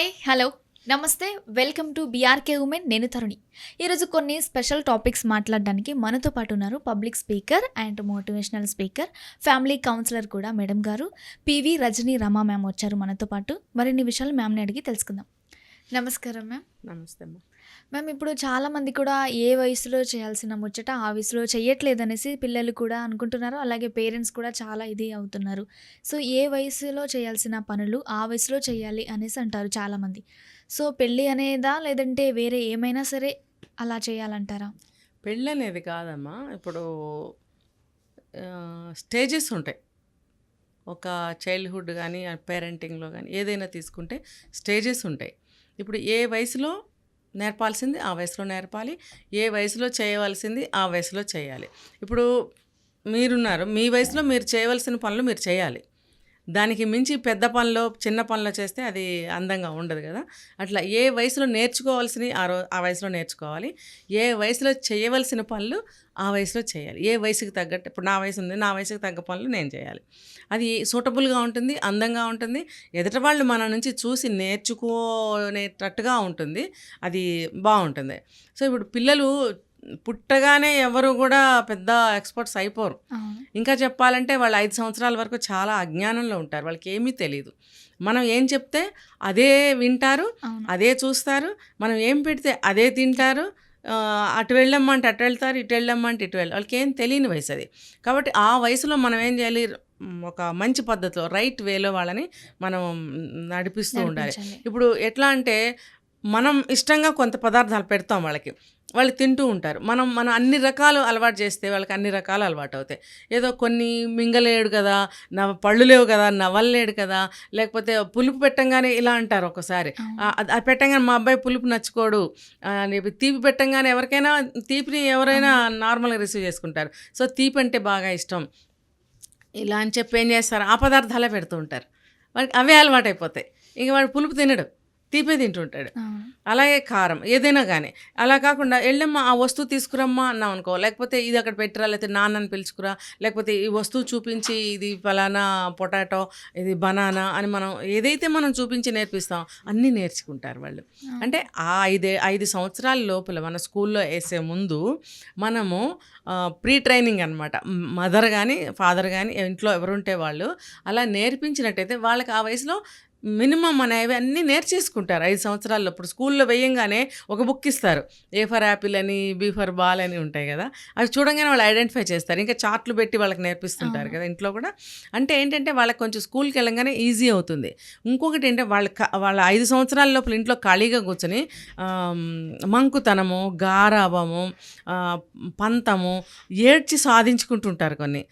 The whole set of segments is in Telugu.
Hi hello. నమస్తే వెల్కమ్ టు బీఆర్కే ఉమెన్ నేను తరుణి. ఈరోజు కొన్ని స్పెషల్ టాపిక్స్ మాట్లాడడానికి మనతో పాటు ఉన్నారు public speaker and motivational speaker family counsellor కూడా మేడం గారు పివి రజనీ రమా మ్యామ్ వచ్చారు మనతో పాటు. మరిన్ని విషయాలు మ్యామ్ని అడిగి తెలుసుకుందాం. నమస్కారం మ్యామ్. నమస్తే మ్యామ్ మ్యామ్ ఇప్పుడు చాలామంది కూడా ఏ వయసులో చేయాల్సిన ముచ్చట ఆ వయసులో చేయట్లేదు అనేసి పిల్లలు కూడా అనుకుంటున్నారు. అలాగే పేరెంట్స్ కూడా చాలా ఇది అవుతున్నారు. సో ఏ వయసులో చేయాల్సిన పనులు ఆ వయసులో చేయాలి అనేసి అంటారు చాలామంది సో పెళ్ళి అనేదా లేదంటే వేరే ఏమైనా సరే అలా చేయాలంటారా? పెళ్ళి అనేది కాదమ్మా. ఇప్పుడు స్టేజెస్ ఉంటాయి. ఒక చైల్డ్హుడ్ కానీ పేరెంటింగ్లో కానీ ఏదైనా తీసుకుంటే స్టేజెస్ ఉంటాయి. ఇప్పుడు ఏ వయసులో నేర్పాల్సింది ఆ వయసులో నేర్పాలి. ఏ వయసులో చేయవలసింది ఆ వయసులో చేయాలి. ఇప్పుడు మీరున్నారు మీ వయసులో మీరు చేయవలసిన పనులు మీరు చేయాలి. దానికి మించి పెద్ద పనిలో చిన్న పనిలో చేస్తే అది అందంగా ఉండదు కదా. అట్లా ఏ వయసులో నేర్చుకోవాల్సినవి ఆ రో ఆ వయసులో నేర్చుకోవాలి. ఏ వయసులో చేయవలసిన పనులు ఆ వయసులో చేయాలి. ఏ వయసుకి తగ్గట్టు ఇప్పుడు నా వయసు ఉంది నా వయసుకి తగ్గ పనులు నేను చేయాలి. అది సూటబుల్గా ఉంటుంది అందంగా ఉంటుంది. ఎదుటి వాళ్ళు మన నుంచి చూసి నేర్చుకునేటట్టుగా ఉంటుంది. అది బాగుంటుంది. సో ఇప్పుడు పిల్లలు పుట్టగానే ఎవరు కూడా పెద్ద ఎక్స్పర్ట్స్ అయిపోరు. ఇంకా చెప్పాలంటే వాళ్ళు ఐదు సంవత్సరాల వరకు చాలా అజ్ఞానంలో ఉంటారు. వాళ్ళకి ఏమీ తెలియదు మనం ఏం చెప్తే అదే వింటారు అదే చూస్తారు. మనం ఏం పెడితే అదే తింటారు. అటు వెళ్ళమ్మంటే అటు వెళ్తారు ఇటు వెళ్ళమ్మంటే ఇటు వెళ్ళి వాళ్ళకి ఏం తెలియని వయసు అది. కాబట్టి ఆ వయసులో మనం ఏం చేయాలి? ఒక మంచి పద్ధతిలో రైట్ వేలో వాళ్ళని మనం నడిపిస్తూ ఉండాలి. ఇప్పుడు ఎట్లా అంటే మనం ఇష్టంగా కొంత పదార్థాలు పెడతాం వాళ్ళకి. వాళ్ళు తింటూ ఉంటారు. మనం మనం అన్ని రకాలు అలవాటు చేస్తే వాళ్ళకి అన్ని రకాలు అలవాటు అవుతాయి. ఏదో కొన్ని మింగలేడు కదా నవ పళ్ళు లేవు కదా నవ్వలేడు కదా లేకపోతే పులుపు పెట్టంగానే ఇలా అంటారు ఒకసారి. అది పెట్టంగానే మా అబ్బాయి పులుపు నచ్చుకోడు తీపి పెట్టంగానే ఎవరికైనా తీపిని ఎవరైనా నార్మల్గా రిసీవ్ చేసుకుంటారు. సో తీపి అంటే బాగా ఇష్టం. ఇలా అని చెప్పి ఏం చేస్తారు? ఆ పదార్థాలే పెడుతూ ఉంటారు. వాడికి అవే అలవాటు అయిపోతాయి ఇంక వాడు పులుపు తినడు. తీపే తింటుంటాడు. అలాగే కారం ఏదైనా కానీ అలా కాకుండా వెళ్ళమ్మా ఆ వస్తువు తీసుకురమ్మా అన్నాం అనుకో లేకపోతే ఇది అక్కడ పెట్టరా లేకపోతే నాన్నని పిలుచుకురా లేకపోతే ఈ వస్తువు చూపించి ఇది ఫలానా పొటాటో ఇది బనానా అని మనం ఏదైతే మనం చూపించి నేర్పిస్తాం అన్నీ నేర్చుకుంటారు వాళ్ళు. అంటే ఆ ఐదే ఐదు సంవత్సరాల లోపల మన స్కూల్లో వేసే ముందు మనము ప్రీ ట్రైనింగ్ అనమాట మదర్ కానీ ఫాదర్ కానీ ఇంట్లో ఎవరుంటే వాళ్ళు అలా నేర్పించినట్టయితే వాళ్ళకి ఆ వయసులో మినిమం అనేవి అన్నీ నేర్చేసుకుంటారు. ఐదు సంవత్సరాల్లో ఇప్పుడు స్కూల్లో వేయంగానే ఒక బుక్ ఇస్తారు. ఏ ఫర్ యాపిల్ అని బీ ఫర్ బాల్ అని ఉంటాయి కదా. అవి చూడంగానే వాళ్ళు ఐడెంటిఫై చేస్తారు. ఇంకా చార్ట్లు పెట్టి వాళ్ళకి నేర్పిస్తుంటారు కదా ఇంట్లో కూడా. అంటే ఏంటంటే వాళ్ళకి కొంచెం స్కూల్కి వెళ్ళంగానే ఈజీ అవుతుంది. ఇంకొకటి ఏంటంటే వాళ్ళ వాళ్ళ ఐదు సంవత్సరాల లోపల ఇంట్లో ఖాళీగా కూర్చొని మంకుతనము గారాభము పంతము ఏడ్చి సాధించుకుంటుంటారు కొన్ని.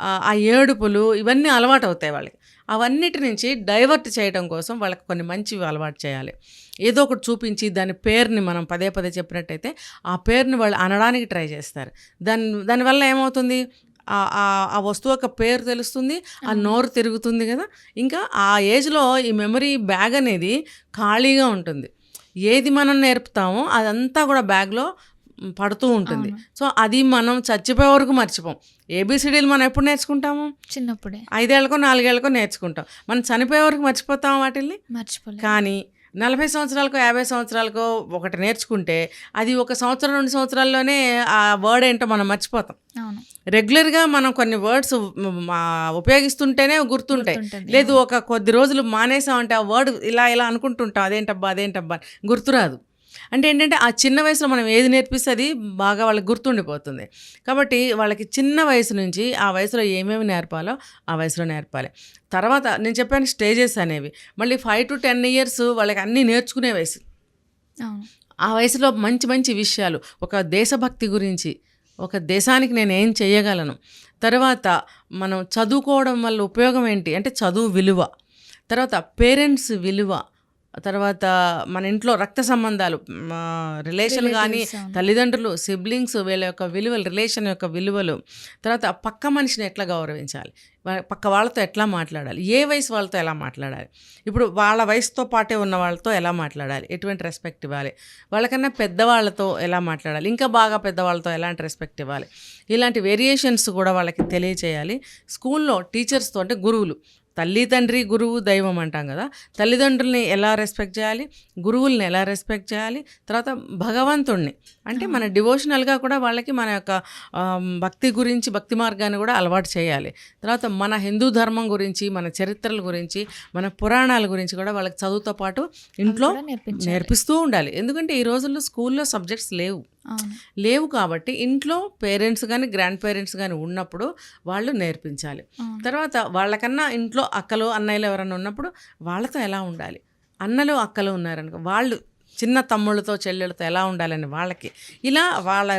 ఆ ఏడుపులు ఇవన్నీ అలవాటు అవుతాయి వాళ్ళకి. అవన్నిటి నుంచి డైవర్ట్ చేయడం కోసం వాళ్ళకి కొన్ని మంచివి అలవాటు చేయాలి. ఏదో ఒకటి చూపించి దాని పేరుని మనం పదే పదే చెప్పినట్టయితే ఆ పేరుని వాళ్ళు అనడానికి ట్రై చేస్తారు. దాని దానివల్ల ఏమవుతుంది? ఆ- వస్తువు యొక్క పేరు తెలుస్తుంది ఆ నోరు తిరుగుతుంది కదా. ఇంకా ఆ ఏజ్లో ఈ మెమరీ బ్యాగ్ అనేది ఖాళీగా ఉంటుంది. ఏది మనం నేర్పుతామో అదంతా కూడా బ్యాగ్లో పడుతూ ఉంటుంది. సో అది మనం చచ్చిపోయే వరకు మర్చిపోం. ఏబిసిడీలు మనం ఎప్పుడు నేర్చుకుంటాము? చిన్నప్పుడే. ఐదేళ్ళకో నాలుగేళ్ళకో నేర్చుకుంటాం. మనం చనిపోయే వరకు మర్చిపోతాం వాటిల్ని? మర్చిపోలేదు కానీ నలభై సంవత్సరాలకో యాభై సంవత్సరాలకో ఒకటి నేర్చుకుంటే అది ఒక సంవత్సరం రెండు సంవత్సరాల్లోనే ఆ వర్డ్ ఏంటో మనం మర్చిపోతాం. రెగ్యులర్గా మనం కొన్ని వర్డ్స్ ఉపయోగిస్తుంటేనే గుర్తుంటాయి. లేదు ఒక కొద్ది రోజులు మానేసామంటే ఆ వర్డ్ ఇలా ఇలా అనుకుంటుంటాం. అదేంటబ్బా అదేంటబ్బా గుర్తురాదు. అంటే ఏంటంటే ఆ చిన్న వయసులో మనం ఏది నేర్పిస్తే అది బాగా వాళ్ళకి గుర్తుండిపోతుంది. కాబట్టి వాళ్ళకి చిన్న వయసు నుంచి ఆ వయసులో ఏమేమి నేర్పాలో ఆ వయసులో నేర్పాలి. తర్వాత నేను చెప్పాను స్టేజెస్ అనేవి. మళ్ళీ ఫైవ్ టు టెన్ ఇయర్స్ వాళ్ళకి అన్నీ నేర్చుకునే వయసు. ఆ వయసులో మంచి మంచి విషయాలు. ఒక దేశభక్తి గురించి ఒక దేశానికి నేను ఏం చేయగలను? తర్వాత మనం చదువుకోవడం వల్ల ఉపయోగం ఏంటి? అంటే చదువు విలువ. తర్వాత పేరెంట్స్ విలువ. తర్వాత మన ఇంట్లో రక్త సంబంధాలు రిలేషన్ కానీ. తల్లిదండ్రులు సిబ్లింగ్స్ వీళ్ళ యొక్క విలువలు రిలేషన్ యొక్క విలువలు. తర్వాత పక్క మనిషిని ఎట్లా గౌరవించాలి? పక్క వాళ్ళతో ఎట్లా మాట్లాడాలి? ఏ వయసు వాళ్ళతో ఎలా మాట్లాడాలి? ఇప్పుడు వాళ్ళ వయసుతో పాటే ఉన్న వాళ్ళతో ఎలా మాట్లాడాలి? ఎటువంటి రెస్పెక్ట్ ఇవ్వాలి? వాళ్ళకన్నా పెద్దవాళ్ళతో ఎలా మాట్లాడాలి? ఇంకా బాగా పెద్దవాళ్ళతో ఎలాంటి రెస్పెక్ట్ ఇవ్వాలి? ఇలాంటి వేరియేషన్స్ కూడా వాళ్ళకి తెలియచేయాలి. స్కూల్లో టీచర్స్తో అంటే గురువులు. తల్లి తండ్రి గురువు దైవం అంటాం కదా. తల్లిదండ్రుల్ని ఎలా రెస్పెక్ట్ చేయాలి? గురువుల్ని ఎలా రెస్పెక్ట్ చేయాలి? తర్వాత భగవంతుణ్ణి. అంటే మన డివోషనల్గా కూడా వాళ్ళకి మన యొక్క భక్తి గురించి భక్తి మార్గాన్ని కూడా అలవాటు చేయాలి. తర్వాత మన హిందూ ధర్మం గురించి మన చరిత్రల గురించి మన పురాణాల గురించి కూడా వాళ్ళకి చదువుతో పాటు ఇంట్లో. నేర్పిస్తూ ఉండాలి. ఎందుకంటే ఈ రోజుల్లో స్కూల్లో సబ్జెక్ట్స్ లేవు. లేవు కాబట్టి ఇంట్లో పేరెంట్స్ కానీ గ్రాండ్ పేరెంట్స్ కానీ ఉన్నప్పుడు వాళ్ళు నేర్పించాలి. తర్వాత వాళ్ళకన్నా ఇంట్లో అక్కలు అన్నయ్యలు ఎవరైనా ఉన్నప్పుడు వాళ్ళతో ఎలా ఉండాలి? అన్నలు అక్కలు ఉన్నారనుకో వాళ్ళు చిన్న తమ్ముళ్ళతో చెల్లెళ్ళతో ఎలా ఉండాలని వాళ్ళకి? ఇలా వాళ్ళ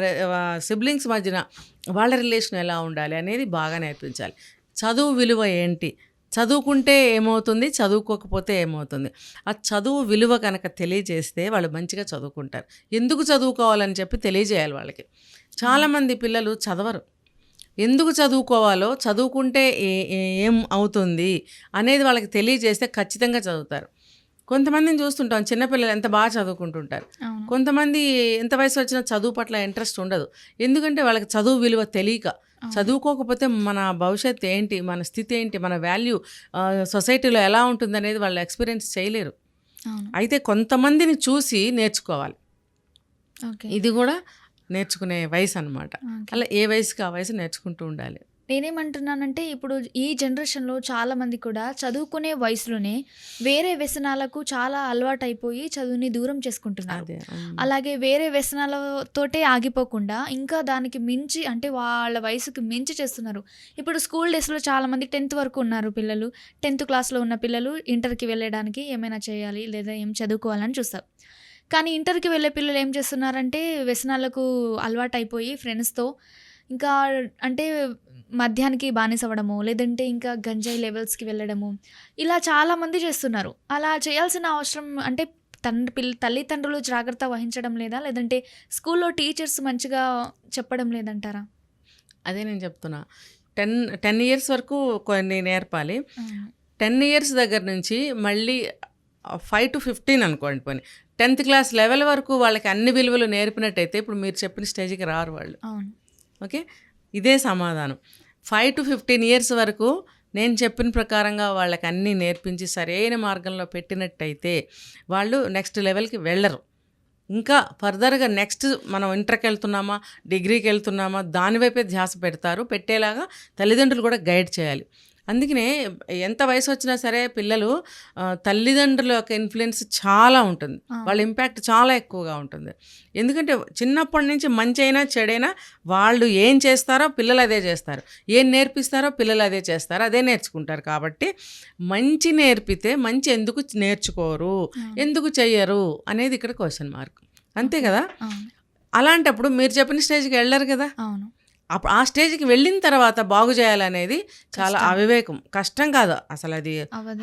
సిబ్లింగ్స్ మధ్యన వాళ్ళ రిలేషన్ ఎలా ఉండాలి అనేది బాగా నేర్పించాలి. చదువు విలువ ఏంటి? చదువుకుంటే ఏమవుతుంది? చదువుకోకపోతే ఏమవుతుంది? ఆ చదువు విలువ కనుక తెలియజేస్తే వాళ్ళు మంచిగా చదువుకుంటారు. ఎందుకు చదువుకోవాలని చెప్పి తెలియజేయాలి వాళ్ళకి. చాలామంది పిల్లలు చదవరు. ఎందుకు చదువుకోవాలో చదువుకుంటే ఏం అవుతుంది అనేది వాళ్ళకి తెలియజేస్తే ఖచ్చితంగా చదువుతారు. కొంతమందిని చూస్తుంటాం చిన్నపిల్లలు ఎంత బాగా చదువుకుంటుంటారు. కొంతమంది ఎంత వయసు వచ్చినా చదువు పట్ల ఇంట్రెస్ట్ ఉండదు. ఎందుకంటే వాళ్ళకి చదువు విలువ తెలియక. చదువుకోకపోతే మన భవిష్యత్తు ఏంటి మన స్థితి ఏంటి మన వాల్యూ సొసైటీలో ఎలా ఉంటుంది అనేది వాళ్ళు ఎక్స్పీరియన్స్ చేయలేరు. అయితే కొంతమందిని చూసి నేర్చుకోవాలి. ఓకే. ఇది కూడా నేర్చుకునే వయసు అనమాట. అలా ఏ వయసుకి ఆ వయసు నేర్చుకుంటూ ఉండాలి. నేనేమంటున్నానంటే ఇప్పుడు ఈ జనరేషన్లో చాలా మంది కూడా చదువుకునే వయసులోనే వేరే వ్యసనాలకు చాలా అలవాటు అయిపోయి చదువుని దూరం చేసుకుంటున్నారు. అలాగే వేరే వ్యసనాలతోటే ఆగిపోకుండా ఇంకా దానికి మించి అంటే వాళ్ళ వయసుకి మించి చేస్తున్నారు. ఇప్పుడు స్కూల్ డేస్లో చాలా మంది టెన్త్ వరకు ఉన్నారు పిల్లలు. టెన్త్ క్లాస్లో ఉన్న పిల్లలు ఇంటర్కి వెళ్ళడానికి ఏమైనా చేయాలి లేదా ఏం చదువుకోవాలని చూస్తారు. కానీ ఇంటర్కి వెళ్ళే పిల్లలు ఏం చేస్తున్నారంటే వ్యసనాలకు అలవాటు అయిపోయి ఫ్రెండ్స్తో ఇంకా అంటే మద్యానికి బానిస అవ్వడము లేదంటే ఇంకా గంజాయి లెవెల్స్కి వెళ్ళడము. ఇలా చాలామంది చేస్తున్నారు. అలా చేయాల్సిన అవసరం అంటే తండ్రి పిల్ల తల్లిదండ్రులు జాగ్రత్త వహించడం లేదా లేదంటే స్కూల్లో టీచర్స్ మంచిగా చెప్పడం లేదంటారా? అదే నేను చెప్తున్నా. టెన్ టెన్ ఇయర్స్ వరకు కొన్ని నేర్పాలి. టెన్ ఇయర్స్ దగ్గర నుంచి మళ్ళీ ఫైవ్ టు ఫిఫ్టీన్ అనుకోండి పోనీ. టెన్త్ క్లాస్ లెవెల్ వరకు వాళ్ళకి అన్ని విలువలు నేర్పినట్టయితే ఇప్పుడు మీరు చెప్పిన స్టేజ్కి రారు వాళ్ళు. ఓకే? ఇదే సమాధానం. ఫైవ్ టు ఫిఫ్టీన్ ఇయర్స్ వరకు నేను చెప్పిన ప్రకారంగా వాళ్ళకి అన్నీ నేర్పించి సరైన మార్గంలో పెట్టినట్టయితే వాళ్ళు నెక్స్ట్ లెవెల్కి వెళ్ళరు. ఇంకా ఫర్దర్గా నెక్స్ట్ మనం ఇంటర్కి వెళ్తున్నామా డిగ్రీకి వెళ్తున్నామా దానివైపే ధ్యాస పెడతారు. పెట్టేలాగా తల్లిదండ్రులు కూడా గైడ్ చేయాలి. అందుకనే ఎంత వయసు వచ్చినా సరే పిల్లలు తల్లిదండ్రుల యొక్క ఇన్ఫ్లుయెన్స్ చాలా ఉంటుంది. వాళ్ళ ఇంపాక్ట్ చాలా ఎక్కువగా ఉంటుంది. ఎందుకంటే చిన్నప్పటి నుంచి మంచి అయినా చెడైనా వాళ్ళు ఏం చేస్తారో పిల్లలు అదే చేస్తారు. ఏం నేర్పిస్తారో పిల్లలు అదే చేస్తారు. అదే నేర్చుకుంటారు కాబట్టి మంచి నేర్పితే మంచి ఎందుకు నేర్చుకోరు ఎందుకు చెయ్యరు అనేది ఇక్కడ క్వశ్చన్ మార్క్ అంతే కదా? అలాంటప్పుడు మీరు చెప్పిన స్టేజ్కి వెళ్ళరు కదా? అవును. అప్పుడు ఆ స్టేజ్కి వెళ్ళిన తర్వాత బాగు చేయాలనేది చాలా. అవివేకం కష్టం కాదు అసలు అది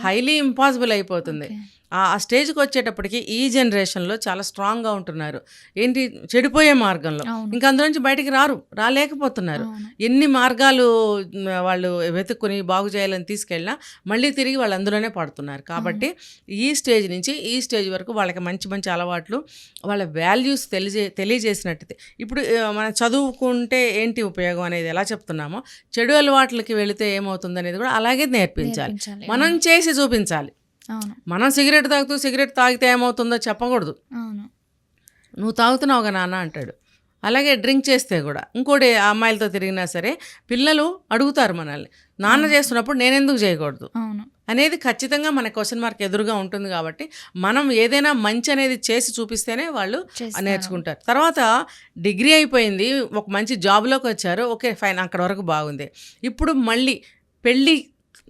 హైలీ ఇంపాసిబుల్ అయిపోతుంది. ఆ స్టేజ్కి వచ్చేటప్పటికి ఈ జనరేషన్లో చాలా స్ట్రాంగ్గా ఉంటున్నారు. ఏంటి? చెడిపోయే మార్గంలో. ఇంకా అందులో నుంచి బయటికి రారు రాలేకపోతున్నారు. ఎన్ని మార్గాలు వాళ్ళు వెతుక్కుని బాగు చేయాలని తీసుకెళ్ళినా మళ్ళీ తిరిగి వాళ్ళు అందులోనే పడుతున్నారు. కాబట్టి ఈ స్టేజ్ నుంచి ఈ స్టేజ్ వరకు వాళ్ళకి మంచి మంచి అలవాట్లు వాళ్ళ వాల్యూస్ తెలియజే తెలియజేసినట్టయితే ఇప్పుడు మనం చదువుకుంటే ఏంటి ఉపయోగం అనేది ఎలా చెప్తున్నామో చెడు అలవాట్లకి వెళితే ఏమవుతుంది అనేది కూడా అలాగే నేర్పించాలి. మనం చేసి చూపించాలి. మనం సిగరెట్ తాగుతూ సిగరెట్ తాగితే ఏమవుతుందో చెప్పకూడదు. నువ్వు తాగుతున్నావుగా నాన్న అంటాడు. అలాగే డ్రింక్ చేస్తే కూడా ఇంకోటి ఆ అమ్మాయిలతో తిరిగినా సరే పిల్లలు అడుగుతారు మనల్ని నాన్న చేస్తున్నప్పుడు నేను ఎందుకు చేయకూడదు? అనేది ఖచ్చితంగా మన క్వశ్చన్ మార్క్ ఎదురుగా ఉంటుంది కాబట్టి మనం ఏదైనా మంచి అనేది చేసి చూపిస్తేనే వాళ్ళు. నేర్చుకుంటారు. తర్వాత డిగ్రీ అయిపోయింది ఒక మంచి జాబ్లోకి వచ్చారు ఓకే ఫైన్ అక్కడ వరకు బాగుంది. ఇప్పుడు మళ్ళీ పెళ్ళి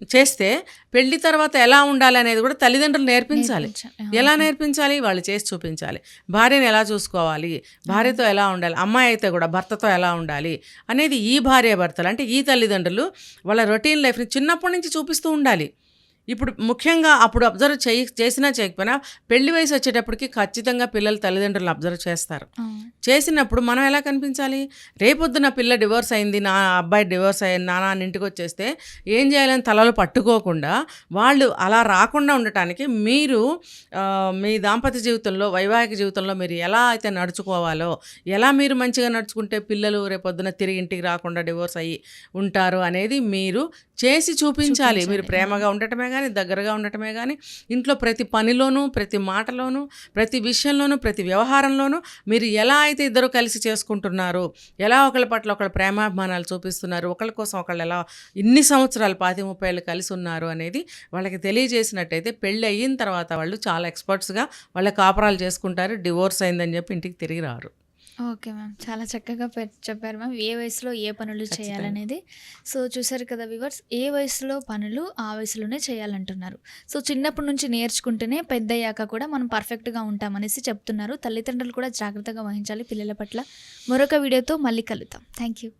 చేస్తే పెళ్ళి తర్వాత ఎలా ఉండాలి అనేది కూడా తల్లిదండ్రులు నేర్పించాలి. ఎలా నేర్పించాలి? వాళ్ళు చేసి చూపించాలి. భార్యను ఎలా చూసుకోవాలి? భార్యతో ఎలా ఉండాలి? అమ్మాయి అయితే కూడా భర్తతో ఎలా ఉండాలి? అనేది ఈ భార్య భర్తలు అంటే ఈ తల్లిదండ్రులు వాళ్ళ రొటీన్ లైఫ్ని చిన్నప్పటి నుంచి చూపిస్తూ ఉండాలి. ఇప్పుడు ముఖ్యంగా అప్పుడు అబ్జర్వ్ చేయి చేసినా చేయకపోయినా పెళ్ళి వయసు వచ్చేటప్పటికి ఖచ్చితంగా పిల్లలు తల్లిదండ్రులు అబ్జర్వ్ చేస్తారు! చేసినప్పుడు మనం ఎలా కనిపించాలి రేపొద్దున పిల్ల డివోర్స్ అయింది నా అబ్బాయి డివోర్స్ అయ్యింది నాన్న ఇంటికి వచ్చేస్తే ఏం చేయాలని తలలు పట్టుకోకుండా వాళ్ళు అలా రాకుండా ఉండటానికి మీరు మీ దాంపత్య జీవితంలో వైవాహిక జీవితంలో మీరు ఎలా అయితే నడుచుకోవాలో ఎలా మీరు మంచిగా నడుచుకుంటే పిల్లలు రేపొద్దున తిరిగి ఇంటికి రాకుండా డివోర్స్ అయ్యి ఉంటారు అనేది మీరు చేసి చూపించాలి మీరు. ప్రేమగా ఉండటమే కానీ దగ్గరగా ఉండటమే కానీ ఇంట్లో ప్రతి పనిలోనూ ప్రతి మాటలోనూ ప్రతి విషయంలోనూ ప్రతి వ్యవహారంలోనూ మీరు ఎలా అయితే ఇద్దరు కలిసి చేసుకుంటున్నారు ఎలా ఒకళ్ళ పట్ల ఒకళ్ళ ప్రేమాభిమానాలు చూపిస్తున్నారు ఒకళ్ళ కోసం ఒకళ్ళు ఎలా ఇన్ని సంవత్సరాలు పాతి ముప్పై ఏళ్ళు కలిసి ఉన్నారు అనేది వాళ్ళకి తెలియజేసినట్టయితే పెళ్ళి అయిన తర్వాత వాళ్ళు చాలా ఎక్స్పర్ట్స్గా వాళ్ళ కాపురాలు చేసుకుంటారు డివోర్స్ అయిందని చెప్పి ఇంటికి తిరిగి రారు. Okay ma'am. చాలా చక్కగా పె చెప్పారు మ్యామ్. ఏ వయసులో ఏ పనులు. చేయాలనేది. సో, చూసారు కదా వ్యూవర్స్ ఏ వయసులో పనులు ఆ వయసులోనే చేయాలంటున్నారు. సో, చిన్నప్పటి నుంచి నేర్చుకుంటేనే పెద్దయ్యాక కూడా మనం పర్ఫెక్ట్‌గా ఉంటామనేసి చెప్తున్నారు. తల్లిదండ్రులు కూడా జాగ్రత్తగా వహించాలి పిల్లల పట్ల. మరొక వీడియోతో మళ్ళీ కలుద్దాం. Thank you.